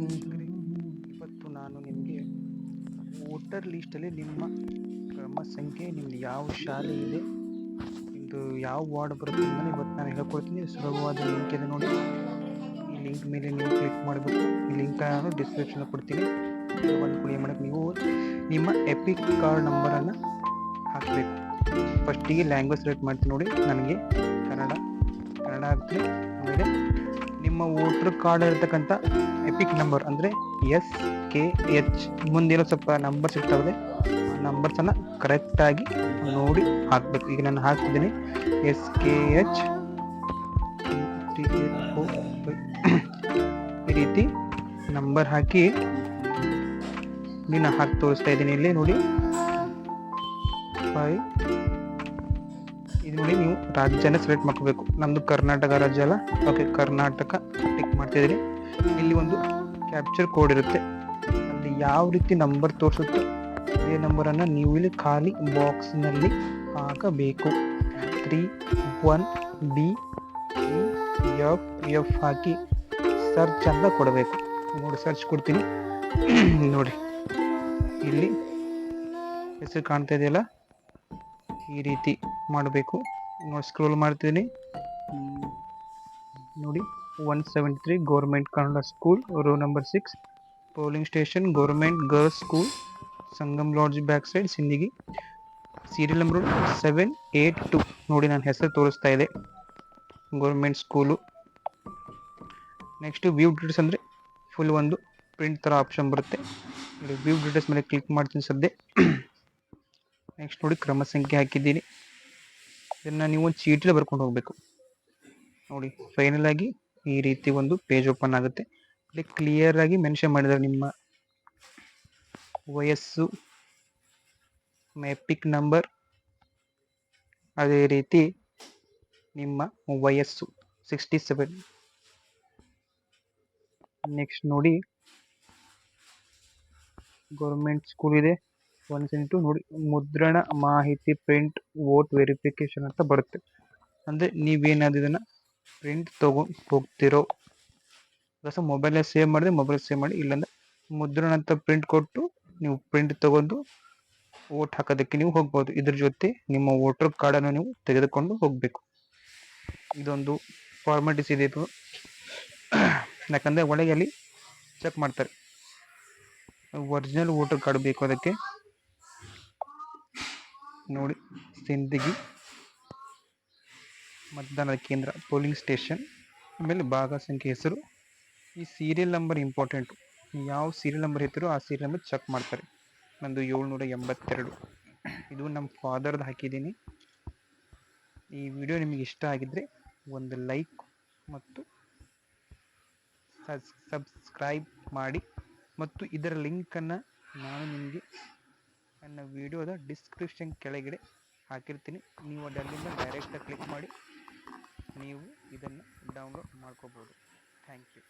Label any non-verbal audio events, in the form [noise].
ವೀಕ್ಷಕರೇ ಇವತ್ತು ನಾನು ನಿಮಗೆ ವೋಟರ್ ಲಿಸ್ಟಲ್ಲಿ ನಿಮ್ಮ ಕ್ರಮ ಸಂಖ್ಯೆ, ನಿಮ್ದು ಯಾವ ಶಾಲೆ ಇದೆ ನಿಮ್ಮದು ಯಾವ ವಾರ್ಡ್ ಬರುತ್ತೆ ಅಂತ ಇವತ್ತು ನಾನು ಹೇಳ್ಕೊಡ್ತೀನಿ. ಸುಲಭವಾದ ಲಿಂಕ್ ಇದೆ ನೋಡಿ. ಈ ಲಿಂಕ್ ಮೇಲೆ ನೀವು ಕ್ಲಿಕ್ ಮಾಡಬೇಕು. ಈ ಲಿಂಕ್ ನಾನು ಡಿಸ್ಕ್ರಿಪ್ಷನ್ ಕೊಡ್ತೀನಿ. ಒಂದು ಕುಡಿ ಮಾಡಕ್ಕೆ ನೀವು ನಿಮ್ಮ ಎಪಿಕ್ ಕಾರ್ಡ್ ನಂಬರನ್ನು ಹಾಕಬೇಕು. ಫಸ್ಟಿಗೆ ಲ್ಯಾಂಗ್ವೇಜ್ ಸೆಲೆಕ್ಟ್ ಮಾಡ್ತೀನಿ ನೋಡಿ. ನನಗೆ ಕನ್ನಡ ಕನ್ನಡ ಹಾಕ್ತೀನಿ ಆಮೇಲೆ ನಿಮ್ಮ ವೋಟ್ರ್ ಕಾರ್ಡ್ ಇರತಕ್ಕಂಥ ಎಪಿಕ್ ನಂಬರ್ ಅಂದರೆ ಎಸ್ ಕೆ ಎಚ್ ಮುಂದಿರೋ ಸ್ವಲ್ಪ ನಂಬರ್ ಇರ್ತಾವೆ ಆ ನಂಬರ್ಸನ್ನು ಕರೆಕ್ಟಾಗಿ ನೋಡಿ ಹಾಕಬೇಕು. ಈಗ ನಾನು ಹಾಕ್ತಿದ್ದೀನಿ. ಎಸ್ ಕೆ ಎಚ್ ಈ ರೀತಿ ನಂಬರ್ ಹಾಕಿ ನಾನು ಹಾಕಿ ತೋರಿಸ್ತಾ ಇದ್ದೀನಿ. ಇಲ್ಲಿ ನೋಡಿ. ಫೈವ್ ಇದು ನೋಡಿ ನೀವು ರಾಜ್ಯನ ಸೆಲೆಕ್ಟ್ ಮಾಡ್ಕೋಬೇಕು. ನಮ್ಮದು ಕರ್ನಾಟಕ ರಾಜ್ಯ ಅಲ್ಲ? ಓಕೆ ಕರ್ನಾಟಕ ಟಿಕ್ ಮಾಡ್ತಿದ್ದೀರಿ ಇಲ್ಲಿ ಒಂದು ಕ್ಯಾಪ್ಚರ್ ಕೋಡ್ ಇರುತ್ತೆ. ಅಲ್ಲಿ ಯಾವ ರೀತಿ ನಂಬರ್ ತೋರಿಸುತ್ತೋ ಅದೇ ನಂಬರನ್ನು ನೀವು ಇಲ್ಲಿ ಖಾಲಿ ಬಾಕ್ಸ್ನಲ್ಲಿ ಹಾಕಬೇಕು. Three one B F F ಹಾಕಿ ಸರ್ಚ್ ಅಂತ ಕೊಡಬೇಕು. ನೋಡಿ ಸರ್ಚ್ ಕೊಡ್ತೀನಿ. [clears throat] ನೋಡಿ. ಇಲ್ಲಿ ಹೆಸರು ಕಾಣ್ತಾ ಇದೆಯಲ್ಲ? ಈ ರೀತಿ. ಮಾಡಬೇಕು. ನೋಡಿ ಸ್ಕ್ರೋಲ್ ಮಾಡ್ತೀನಿ. ನೋಡಿ one seventy three government Kannada school row number six polling station government girls school Sangam lodge back side Sindagi serial number seven eight two ನೋಡಿ ನನ್ನ ಹೆಸರು ತೋರಿಸ್ತಾ ಇದೆ. Government school next view details ಅಂದರೆ ಫುಲ್ ಒಂದು print ಥರ option ಬರುತ್ತೆ. View details ಮೇಲೆ ಕ್ಲಿಕ್ ಮಾಡ್ತೀನಿ ಸದ್ಯ. ನೆಕ್ಸ್ಟ್ ನೋಡಿ, ಕ್ರಮ ಸಂಖ್ಯೆ ಹಾಕಿದ್ದೀನಿ. ಇದನ್ನು ನೀವು ಒಂದು ಚೀಟಿಲಿ ಬರ್ಕೊಂಡು ಹೋಗಬೇಕು. ನೋಡಿ ಫೈನಲ್ ಆಗಿ ಈ ರೀತಿ ಒಂದು ಪೇಜ್ ಓಪನ್ ಆಗುತ್ತೆ. ಇಲ್ಲಿ ಕ್ಲಿಯರ್ ಆಗಿ ಮೆನ್ಷನ್ ಮಾಡಿದ್ದಾರೆ ನಿಮ್ಮ ವಯಸ್ಸು ಮೆಪಿಕ್ ನಂಬರ್ ಅದೇ ರೀತಿ ನಿಮ್ಮ ವಯಸ್ಸು ಸಿಕ್ಸ್ಟಿ ಸೆವೆನ್ ನೆಕ್ಸ್ಟ್ ನೋಡಿ ಗೌರ್ಮೆಂಟ್ ಸ್ಕೂಲ್ ಇದೆ. ಒನ್ ಇಂಟು ನೋಡಿ, ಮುದ್ರಣ ಮಾಹಿತಿ ಪ್ರಿಂಟ್ ವೋಟ್ ವೆರಿಫಿಕೇಶನ್ ಅಂತ ಬರುತ್ತೆ. ಅಂದರೆ ನೀವೇನಾದ್ರು ಇದನ್ನು ಪ್ರಿಂಟ್ ತಗೊಂಡು ಹೋಗ್ತಿರೋ ಪ್ಲಸ್ ಮೊಬೈಲಲ್ಲಿ ಸೇವ್ ಮಾಡಿದ್ರೆ ಮೊಬೈಲ್ ಸೇವ್ ಮಾಡಿ, ಇಲ್ಲಾಂದ್ರೆ ಮುದ್ರಣ ಅಂತ ಪ್ರಿಂಟ್ ಕೊಟ್ಟು ನೀವು ಪ್ರಿಂಟ್ ತಗೊಂಡು ವೋಟ್ ಹಾಕೋದಕ್ಕೆ ನೀವು ಹೋಗ್ಬೋದು. ಇದ್ರ ಜೊತೆ ನಿಮ್ಮ ವೋಟರ್ ಕಾರ್ಡನ್ನು ನೀವು ತೆಗೆದುಕೊಂಡು ಹೋಗಬೇಕು. ಇದೊಂದು ಫಾರ್ಮಾಲಿಟೀಸ್ ಇದೆ ಇದು. ಯಾಕಂದರೆ ಒಳಗೆ ಅಲ್ಲಿ ಚೆಕ್ ಮಾಡ್ತಾರೆ. ಒರಿಜಿನಲ್ ವೋಟರ್ ಕಾರ್ಡ್ ಬೇಕು ಅದಕ್ಕೆ. ನೋಡಿ, ಸಿಂದಗಿ ಮತದಾನದ ಕೇಂದ್ರ, ಪೋಲಿಂಗ್ ಸ್ಟೇಷನ್. ಆಮೇಲೆ ಭಾಗ ಸಂಖ್ಯೆ ಹೆಸರು. ಈ ಸೀರಿಯಲ್ ನಂಬರ್ ಇಂಪಾರ್ಟೆಂಟು ಯಾವ ಸೀರಿಯಲ್ ನಂಬರ್ ಇರ್ತಾರೋ ಆ ಸೀರಿಯಲ್ ನಂಬರ್ ಚೆಕ್ ಮಾಡ್ತಾರೆ. ನಂದು ಏಳ್ನೂರ ಎಂಬತ್ತೆರಡು. ಇದು ನಮ್ಮ ಫಾದರ್ದು ಹಾಕಿದ್ದೀನಿ. ಈ ವಿಡಿಯೋ ನಿಮಗೆ ಇಷ್ಟ ಆಗಿದ್ದರೆ ಒಂದು ಲೈಕ್ ಮತ್ತು ಸಬ್ಸ್ಕ್ರೈಬ್ ಮಾಡಿ. ಮತ್ತು ಇದರ ಲಿಂಕನ್ನು ನಾನು ನಿಮಗೆ ನನ್ನ ವಿಡಿಯೋದ ಡಿಸ್ಕ್ರಿಪ್ಷನ್ ಕೆಳಗಡೆ ಹಾಕಿರ್ತೀನಿ. ನೀವು ಅಲ್ಲಿಂದ ಡೈರೆಕ್ಟಾಗಿ ಕ್ಲಿಕ್ ಮಾಡಿ, ನೀವು ಇದನ್ನು ಡೌನ್ಲೋಡ್ ಮಾಡ್ಕೋಬೋದು. Thank you